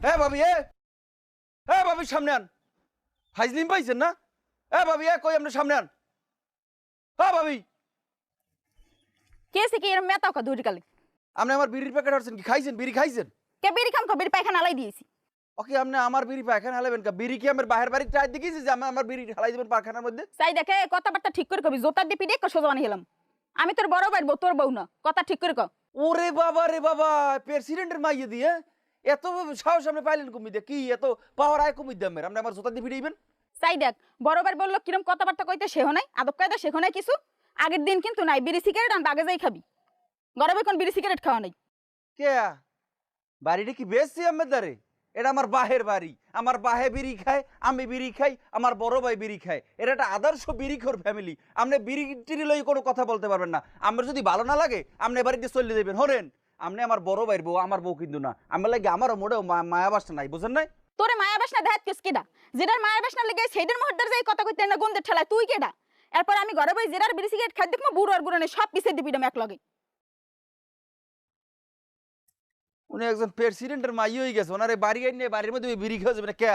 হ্যাঁ ভাবি এ। হ্যাঁ ভাবি সামনে আন। ফাইজলিম পাইছেন না? হ্যাঁ ভাবি এ কই আপনি সামনে আন। হ্যাঁ ভাবি। কে সে কি এরম মেতাও কা দূরি কালে আপনি আমার বিড়ির প্যাকেট হচ্ছেন কি? খাইছেন? বিড়ি খাইছেন? কে বিড়ি খাম কো? বিড়ি পায়খানা আলাই দিয়েছি। ওকে আপনি আমার বিড়ি পায়খানা হালাবেন কা? বিড়ি কি আমার বাহির বাড়ি ট্রাই দেখিয়েছি যে আমি আমার বিড়ি হালাই দেবেন পায়খানার মধ্যে? চাই দেখে কথাবার্তা ঠিক করে কবি। জোতার দিয়ে পিড়ে সোজা বানিয়ে হেলাম আমি তোর বড় ভাই তোর বউ না। কথা ঠিক করে ক। ওরে বাবা রে বাবা প্রেসিডেন্টের মাইয়ে দিয়ে এত সাহস আপনি পাইলেন কমি দিয়ে কি এত পাওয়ার আয় কমি দিয়ে আপনি আমার জোতা দিয়ে ফিরিবেন চাই দেখ বড় ভাই বলল কিরম কথাবার্তা কইতে সেও নাই আদব কায়দা শেখো নাই কিছু? আগের দিন কিন্তু নাই বিড়ি সিগারেট আন বাগে যাই খাবি। গরমে কোন বিড়ি সিগারেট খাওয়া নাই। কে? বাড়িটা কি বেশি আমার দ্বারে? এটা আমার বাহের বাড়ি। আমার বাহে বিড়ি খায় আমি বিড়ি খাই আমার বড় ভাই বিড়ি খায়। এটা একটা আদর্শ বিড়িখোর ফ্যামিলি আপনি বিড়ি টিড়ি লই কোনো কথা বলতে পারবেন না। আমার যদি ভালো না লাগে আপনি বাড়িতে চলে দেবেন হরেন আপনি আমার বড় ভাইয়ের বউ আমার বউ কিন্তু না। আমার লাগে আমারও মোটেও মায়া বাসটা নাই বুঝেন নাই? তোরে মায়া বাসনা দেখাত কিস কেডা? যেটার মায়া বাসনা লেগে সেইদের মুহূর্তে যাই কথা কইতে না গন্ধের ঠেলায় তুই কেডা? এরপর আমি ঘরে বই জেরার বিড়ি সিগারেট খাই দেখব বুড়ো আর গুড়ানে সব পিছিয়ে দিবি এক লগে উনি একজন প্রেসিডেন্টের মাই হয়ে গেছে ওনার বাড়ি আইনে বাড়ির মধ্যে ওই বিড়ি খাওয়া যাবে না কে?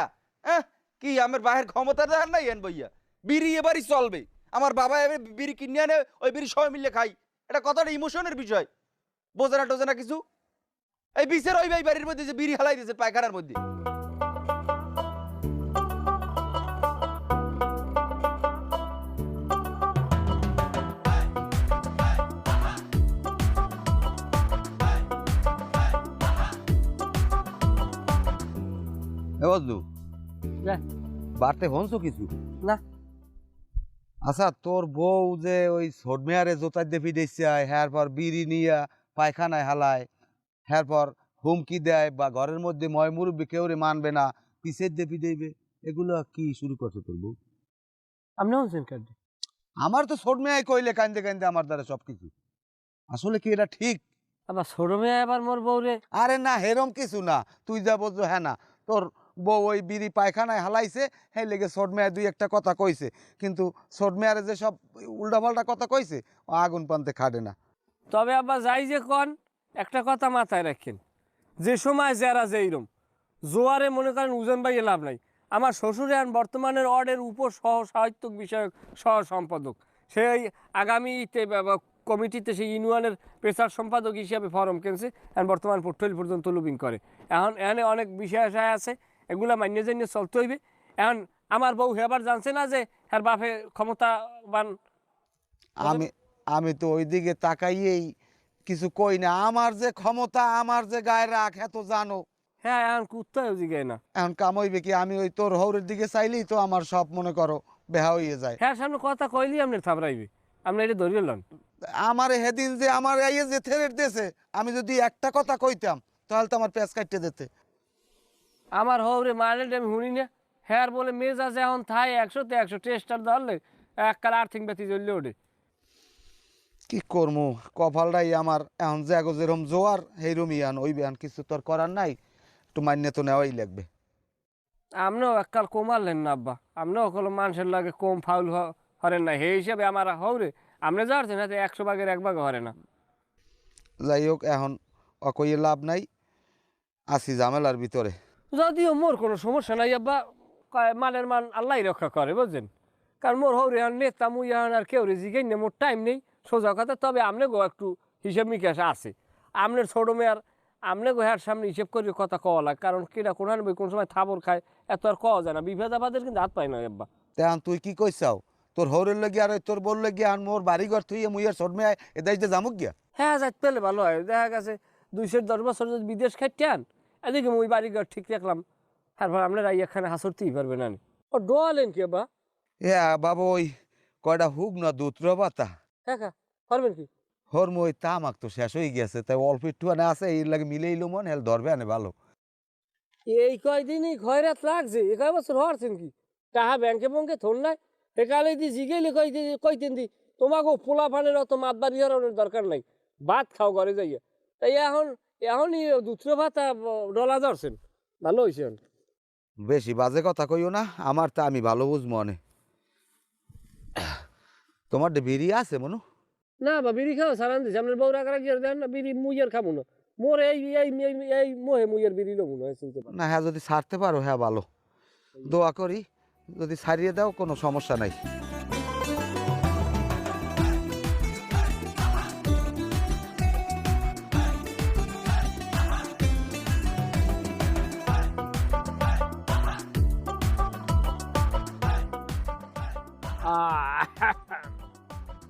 হ্যাঁ? কি আমার বাহের ক্ষমতা দেখার নাই এন বইয়া? বিড়ি এবারই চলবে। আমার বাবা এবার বিড়ি কিনে আনে ওই বিড়ি সবাই মিলে খাই। এটা কতটা ইমোশনের বিষয়। বোঝে না টোজে না কিছু? এই বিশের ওই বাড়ির মধ্যে যে বিড়ি হালাই দিয়েছে পায়খানার মধ্যে। বদলু বাড়তে হনছো কিছু? না। আচ্ছা তোর বউ যে ওই সদমেয়ারে জোতার দেফি দিচ্ছে হ্যার পর বিড়ি নিয়া পায়খানায় হালায় হ্যার পর হুমকি দেয় বা ঘরের মধ্যে ময় মুরব্বী কেউ রে মানবে না পিসের দেফি দেবে এগুলো কি শুরু করছ তোর বউ? আপনি আমার তো সদমেয়ায় কইলে কান্দে কান্দে আমার দ্বারা সব কিছু আসলে কি এটা ঠিক? আবার ছোট মেয়ে আবার মোর বউ রে আরে না হেরম কিছু না। তুই যা বলছো হ্যাঁ না। তোর বউ ওই বিড়ি পায়খানায় হালাইছে হ্যাঁ লেগে শর্ট মেয়ার দুই একটা কথা কইছে। কিন্তু শর্ট মেয়ারে যে সব উল্টাপাল্টা কথা কইছে আগুন পান্তে খাটে না। তবে আবার যাই যে কন, একটা কথা মাথায় রাখেন। যে সময় যারা যেইরম, জোয়ারে মনে করেন উজন ভাই লাভ নাই। আমার শ্বশুরে আর বর্তমানের অর্ডের উপ সহ সাহিত্যিক বিষয়ক সহ সম্পাদক সেই আগামীতে কমিটিতে সেই ইউনিয়নের পেশার সম্পাদক হিসাবে ফরম কিনছে এখন বর্তমান পোর্টফোলিও পর্যন্ত লুবিং করে। এখন, এখানে অনেক বিষয় আশায় আছে, এগুলা মান্য জান্য চলতে হইবে। এখন, আমার বউ হেবার জানছে না যে হ্যার বাপে ক্ষমতাবান। আমি আমি তো ওই দিকে তাকাইয়েই কিছু কই না। আমার যে ক্ষমতা আমার যে গায়ে রাখ এত জানো। হ্যাঁ এখন কুত্তায় না। এখন কামইবে কি? আমি ওই তোর হৌরের দিকে চাইলেই তো আমার সব মনে করো বেহা হইয়ে যায়। হ্যাঁ সামনে কথা কইলি আপনি থাবড়াইবে। আপনি এটা ধরিয়ে লন। আমার হেদিন যে আমার এই যে থেরের দেশে আমি যদি একটা কথা কইতাম তাহলে তো আমার পেঁচ কাটতে দিতে। আমার হৌরে মাইলেট আমি শুনি না। হ্যাঁ বলে মেজাজ এখন থাই একশোতে একশো টেস্টার ধরলে এক কাল আর্থিং ব্যথি জ্বললে ওঠে। কি করমু? কপালটাই আমার। এখন যে আগো যেরম জোয়ার সেইরম ইয়ান ওই বিয়ান কিছু তোর করার নাই। একটু মান্য তো নেওয়াই লাগবে। আপনিও এককাল কমালেন না আব্বা। আপনিও কোনো মানুষের লাগে কম ফাউল হরেন না। সেই হিসাবে আমার হৌরে আপনি যাচ্ছেন হাতে একশো ভাগের এক ভাগ হরে না। যাই হোক এখন অকইয়ে লাভ নাই। আসি ঝামেলার ভিতরে। যদিও মোর কোনো সমস্যা নাই আব্বা। মানের মান আল্লাহ রক্ষা করে বুঝছেন? কারণ মোর হৌরে নেতা মুই আর কেউ রে জিগাই না মোর টাইম নেই। সোজা কথা তবে আমনে গো একটু হিসেব নিকাশ আছে। আমনের ছোটো মেয়ার আমনে গো হ্যার সামনে হিসেব করে কথা কওয়া লাগে কারণ কিনা কোন বই কোন সময় থাবর খায় এত আর কওয়া যায় না। বিভেদাবাদের কিন্তু হাত পায় না আব্বা। তেহান তুই কি কইসাও তোর হৌরের লগি আর তোর বল লগি আন মোর বাড়ি ঘর তুই মুই আর সদমে এদাই যে জামুক গিয়া? হ্যাঁ যাইতে পেলে ভালো হয়। দেখা গেছে দুইশো দশ বছর যদি বিদেশ খাইতে আন এদিকে মুই বাড়ি ঘর ঠিক রাখলাম। তারপর আপনারা এখানে হাসরতেই পারবেন না ও ডোয়ালেন কি আব্বা? হ্যাঁ বাবা ওই কয়টা হুক না দুত্র পাতা। খা পারবেন কি? হর মই তামাক তো শেষ হয়ে গেছে তাই অল্প একটু আনে আছে এই লাগে মন হেল ধরবে আনে ভালো। এই কয়দিনই খয়রাত লাগছে এ কয় বছর হরছেন কি? টাহা ব্যাংকে ব্যাংকে থন নাই? একালে দি জিগেলে কই কইতেন দি তোমাকে পোলা ফানের অত মাত বাড়ি হরানোর দরকার নাই ভাত খাও ঘরে যাইয়া। তাই এখন এখনই দুত্র ভাত ডলা ধরছেন ভালো হয়েছে। বেশি বাজে কথা কইও না আমার তা আমি ভালো বুঝ মনে তোমার বিড়ি আছে মনু? না বা বিড়ি খাও সারান দিছে আপনার বউ রাখা গিয়ে দেন না? বিড়ি মুই আর খাব না। মোর এই এই এই- মোহে মুইয়ের হয় চিনতে পারি না হ্যাঁ যদি সারতে পারো হ্যাঁ ভালো। দোয়া করি যদি সারিয়ে দাও কোনো সমস্যা নাই।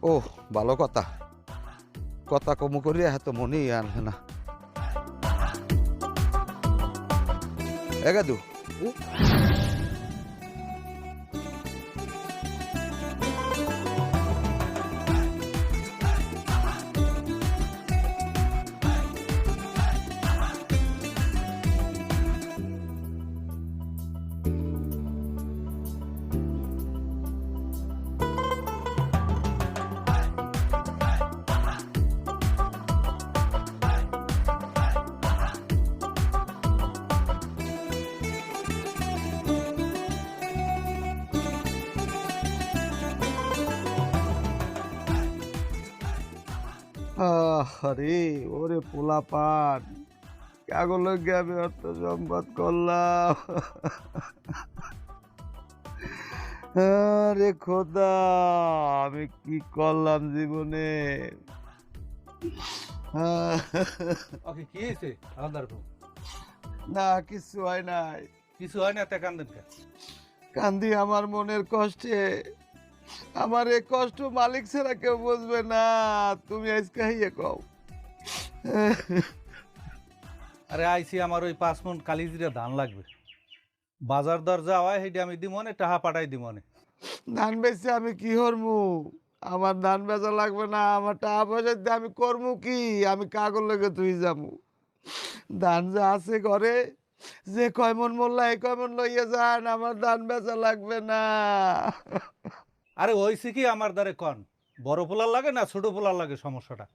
ও ভালো কথা। কথা কমু করি এত মনেই আনবে না। এগাদু আরে ওরে পোলা পান কাগল আমি অর্থ সম্পদ করলাম? আরে খোদা আমি কি করলাম জীবনে? ওকে কি হয়েছে? আলাদার না কিছু হয় নাই। কিছু হয় না তে কান্দেন কান্দি আমার মনের কষ্টে। আমার এই কষ্ট মালিক ছাড়া কেউ বুঝবে না। তুমি আজকে হাইয়ে কও। আরে আইসি আমার ওই পাঁচ মন কালিজিরা ধান লাগবে। বাজার দর যা হয় সেইটা আমি দিমনে টাহা পাঠাই দিমনে। ধান বেচে আমি কি করমু আমার ধান বেচা লাগবে না আমার টাকা পয়সা দিয়ে আমি করমু কি? আমি কাগজ লেগে তুই যাব ধান যা আছে ঘরে যে কয় মন মোল্লা এই কয় মন লইয়া যান আমার ধান বেচা লাগবে না। আরে হইছে কি আমার দ্বারে কন? বড় পোলার লাগে না ছোট পোলার লাগে সমস্যাটা?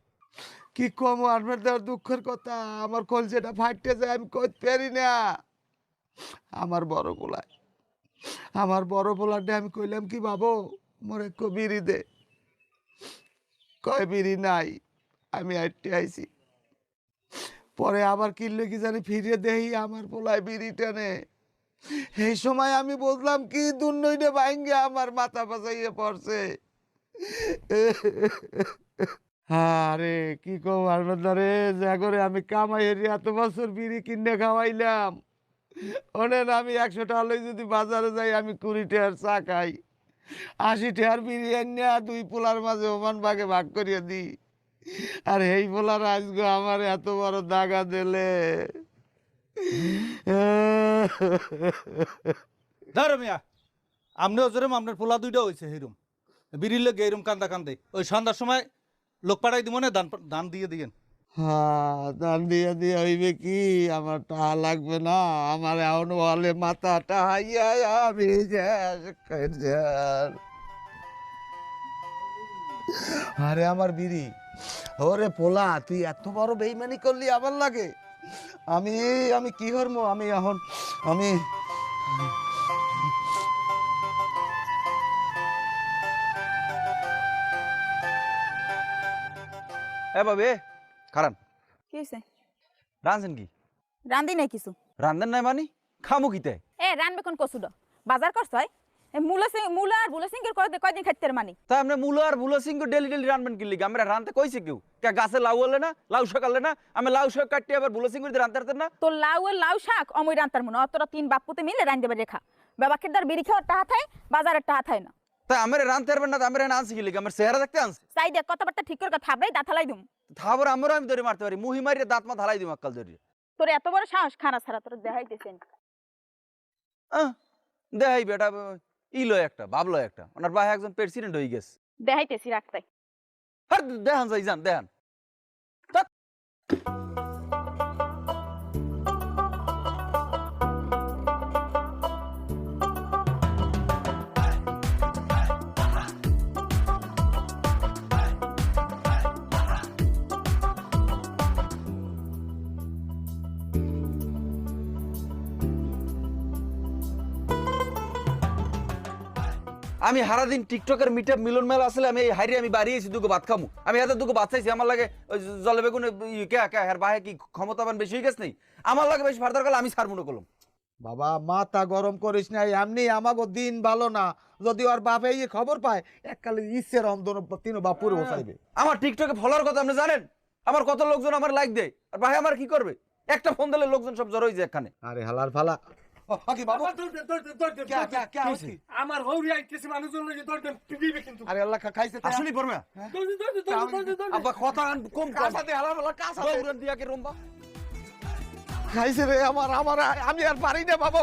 কি কম আনবার দেওয়ার দুঃখের কথা। আমার কলজেটা ফাটতে যায়, আমি কইতে পারি না। আমার বড় পোলায়। আমার বড় পোলাটা আমি কইলাম কি, বাবু, মোর এক বিড়ি দে। কয়, বিড়ি নাই, আমি আটটে আইছি। পরে আবার কিনলে কি জানি ফিরে দেই, আমার পোলায় বিড়ি টানে এই সময় আমি বুঝলাম কি দুর্নইটা ভাঙ্গে আমার মাথা পাচাইয়ে পড়ছে? আরে, কি কম আরে যা করে আমি কামাই হেরি এত বছর বিড়ি কিনে খাওয়াইলাম। ওনেন আমি একশো টাকা লই যদি বাজারে যাই, আমি কুড়ি টাকার চা খাই। আশি টাকার বিরিয়ানি নিয়ে দুই পোলার মাঝে ওমান ভাগে ভাগ করিয়ে দিই। আর, এই পোলার আজকে আমার এত বড় দাগা দিলে। ধরো মিয়া আপনিও যেরম আপনার পোলা দুইটা হয়েছে হেরম। বিড়ির লেগে এরম কান্দা কান্দে। ওই সন্ধ্যার সময় লোক পাঠাই দিব না, দান দান দিয়ে দিয়েন। হ্যাঁ দান দিয়ে দিয়ে হইবে কি? আমার টাকা লাগবে না। আমার এখন বলে মাথাটা হাইয়া আমি আরে আমার বিড়ি, ওরে পোলা, তুই এত বড় বেইমানি করলি আমার লাগে। আমি আমি কি করব আমি এখন আমি এ বাবে খারান। কি হয়েছে রাঁধছেন কি? রান্ধি নাই কিছু। রান্ধেন নাই মানি? খামু কিতে? এ রানবে কোন কসুড বাজার করছ হয়? মূলা সিং মূলা আর বুলা সিংকের কয়দিন খাইতে মানি? তাই আপনি মূলো আর সিং ডেলি ডেলি রানবেন কি লিগে? আমরা রানতে কইছে কেউ? কে গাছে লাউ হলে না লাউ শাক আনলে না আমি লাউ শাক কাটিয়ে আবার ভুলো সিং রানতে পারতেন না? তোর লাউ আর লাউ শাক অমই রান্তার মনে অতটা তিন বাপুতে মিলে রান দেবে রেখা। বাবাকে দার বিড়ি খাওয়ার টাহা থাই বাজারের টাহা থাই না। তাই আমরা রানতে পারবেন না তো আমরা আনছি কি লিগে? আমার চেহারা দেখতে আনছি। চাই দেখ কথাবার্তা ঠিক করে দাঁথালাই দুম। আমি ধরে মারতে পারি মুহি মারিয়ে দাঁত মা দিম আক্কাল ধরে তোর এত বড় সাহস খানা ছাড়া তোর দেখাইতেছেন। আহ, দেখাই বেটা ইলো একটা ভাবলো একটা। ওনার ভাই একজন প্রেসিডেন্ট হয়ে গেছে। দেখাইতেছি রাখতাই। দেখান যাই যান দেখান। আমি সারাদিন টিকটকের মিটে মিলন মেলা আসলে আমি এই হাইরে আমি বাড়িয়েছি দুটো ভাত খামু। আমি হাতে দুটো ভাত চাইছি আমার লাগে জলে বেগুনে ই কে কে আর বাহে কি ক্ষমতাবান বেশি হয়ে গেছে নেই আমার লাগে বেশি ফার্দার গেলে আমি সারমুনো করলাম বাবা মাথা গরম করিস না এমনি আমাগো দিন ভালো না। যদি ওর বাপে এই খবর পায় এককালে ইচ্ছের অন্ধন তিন বাপুরে বসাইবে। আমার টিকটকে ফলোয়ার কথা আপনি জানেন? আমার কত লোকজন আমার লাইক দেয়? আর ভাই আমার কি করবে? একটা ফোন দিলে লোকজন সব জড়ো হয়েছে এখানে। আরে হালার ফালা। হকি বাবু? ক্যা ক্যা ক্যা কি হইছে? হইছে? আমার হৌরি আইতেছে মানুষজন লাগে দরদেন পিবিবে কিন্তু। আরে আল্লাহ খা- খাইছে তা? আসলেই পড়বে দৌড়, দৌড়, দৌড়, দৌড়, দৌড়, দৌড়। আব্বা কথা কম কম কাসাতে হালার ফালা কাসাতে দৌড়ান দিয়া কে রম্বা? খাইছে রে আমার আমার আমি আর পারি না বাবু।